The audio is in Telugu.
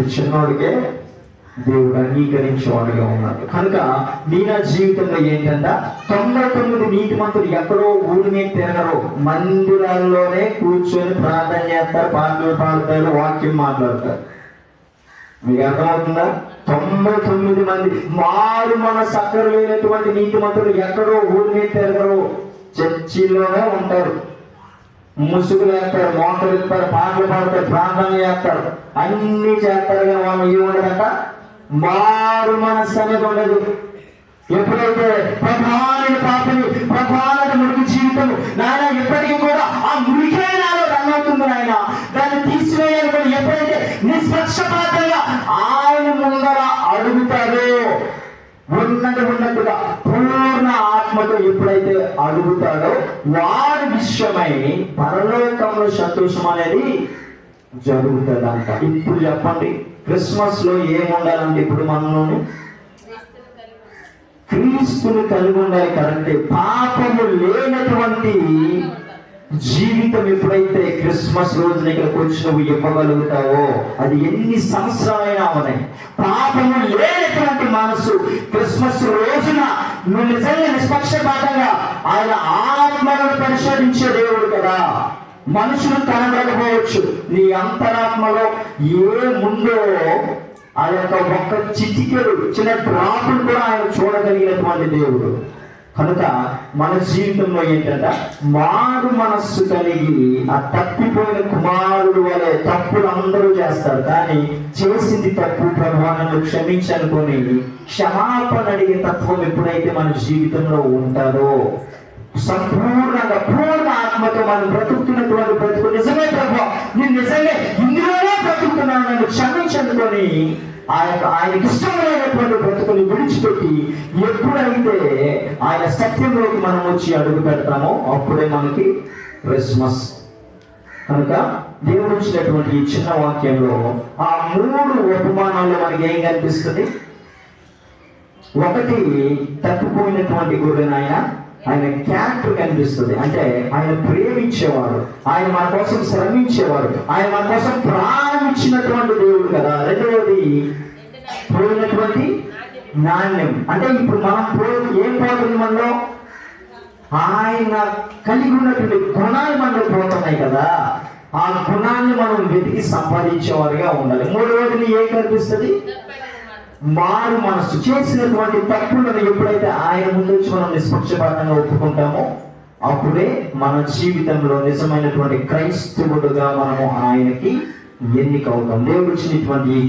చిన్నోడికే దేవుడు అంగీకరించేవాడుగా ఉన్నాడు. కనుక నీ నా జీవితంలో ఏంటంట? తొంభై తొమ్మిది నీతి మంతులు ఎక్కడో ఊరి మీద తిరగరు. మందిరాల్లోనే కూర్చొని ప్రార్థన చేస్తారు. పాటలు పాడతారు వాక్యం మాట్లాడతారు. మీకు అర్థమవుతుందా? తొంభై తొమ్మిది మంది మారు మన సక్కరు లేనటువంటి నీతి మంతులు ఎక్కడో ఊరి మీద తిరగరు. చర్చిలోనే ఉంటారు. ముసుగులు వేస్తాడు మోటలు ఇస్తాడు పాటలు పాడతాడు ప్రార్థన చేస్తాడు అన్ని చేస్తాడు కానీ వాళ్ళు ఏముండదంట మారు మనస్సు అనేది ఉండదు. ఎప్పుడైతే ప్రధాని పాపని ప్రధాన మురికి జీవితం నాయన ఎప్పటికీ కూడా ఆ మురికే నాలో రన్ నాయన. దాన్ని తీసివేయాలి కూడా ఎప్పుడైతే నిష్పక్షపాతంగా ఆయన ముందర అడుగుతాడో ఉన్నది ఉన్నట్టుగా పూర్ణ ఎప్పుడైతే అడుగుతాడో. వారి విషయమై పరలోకంలో సంతోషం అనేది జరుగుతుందంట. ఇప్పుడు చెప్పండి క్రిస్మస్లో ఏముండాలంటే ఇప్పుడు మనలోని? క్రీస్తుని కలిగి ఉండాలి కదంటే పాపము లేనటువంటి జీవితం ఎప్పుడైతే క్రిస్మస్ రోజున ఇక్కడికి వచ్చి నువ్వు ఇవ్వగలుగుతావో అది ఎన్ని సంవత్సరాలైనా ఉన్నాయి. పాపము లేనటువంటి మనసు క్రిస్మస్ రోజున నువ్వు నిజంగా నిష్పక్షపాతంగా ఆయన ఆత్మలను పరిశోధించే దేవుడు కదా. మనుషులు కనబడకపోవచ్చు. నీ అంతరాత్మలో ఏ ముందో ఆ యొక్క ఒక్క చిటికలు చిన్న డ్రాపులు కూడా ఆయన చూడగలిగినటువంటి దేవుడు. కనుక మన జీవితంలో ఏంటంట మారు మనస్సు కలిగి ఆ తప్పిపోయిన కుమారుడు వలె తప్పులు అందరూ చేస్తారు. కానీ చేసింది తప్పు ప్రభావాలను క్షమించనుకొని క్షమాపణ అడిగే తత్వం ఎప్పుడైతే మన జీవితంలో ఉంటారో సంపూర్ణంగా పూర్ణ ఆత్మతో మనం బ్రతుకుతున్నటువంటి బ్రతుకు నిజమే ప్రభు. నిజమే. ఇందులో ఇందులోనే ఆ యొక్క ఆయనకి ఇష్టమైనటువంటి బ్రతుకుని విడిచిపెట్టి ఎప్పుడైతే ఆయన సత్యంలోకి మనం వచ్చి అడుగు పెడతామో అప్పుడే మనకి క్రిస్మస్. కనుక దేవుడు ఇచ్చినటువంటి ఈ చిన్న వాక్యంలో ఆ మూడు ఉపమానాల్లో మనకి ఏం కనిపిస్తుంది? ఒకటి తప్పిపోయినటువంటి గొర్రెను ఆయన ఆయన క్యారెక్టర్ కనిపిస్తుంది. అంటే ఆయన ప్రేమించేవాడు ఆయన మన కోసం శ్రమించేవాడు ఆయన మన కోసం ప్రాణం దేవుడు కదా. రెండవది పోయినటువంటి నాణ్యం. అంటే ఇప్పుడు మనం పో ఏం పోతుంది మనలో? ఆయన కలిగి ఉన్నటువంటి గుణాలు మనలో పోతున్నాయి కదా. ఆ గుణాన్ని మనం వెతికి సంపాదించేవారుగా ఉండాలి. మూడవది ఏం కనిపిస్తుంది? మారు మనసు చేసినటువంటి తప్పులను ఎప్పుడైతే ఆయన ముందు వచ్చి మనం నిష్పక్షపాతంగా ఒప్పుకుంటామో అప్పుడే మన జీవితంలో నిజమైనటువంటి క్రైస్తవుడుగా మనము ఆయనకి ఎన్నిక అవుతాం. దేవుడు ఇచ్చినటువంటి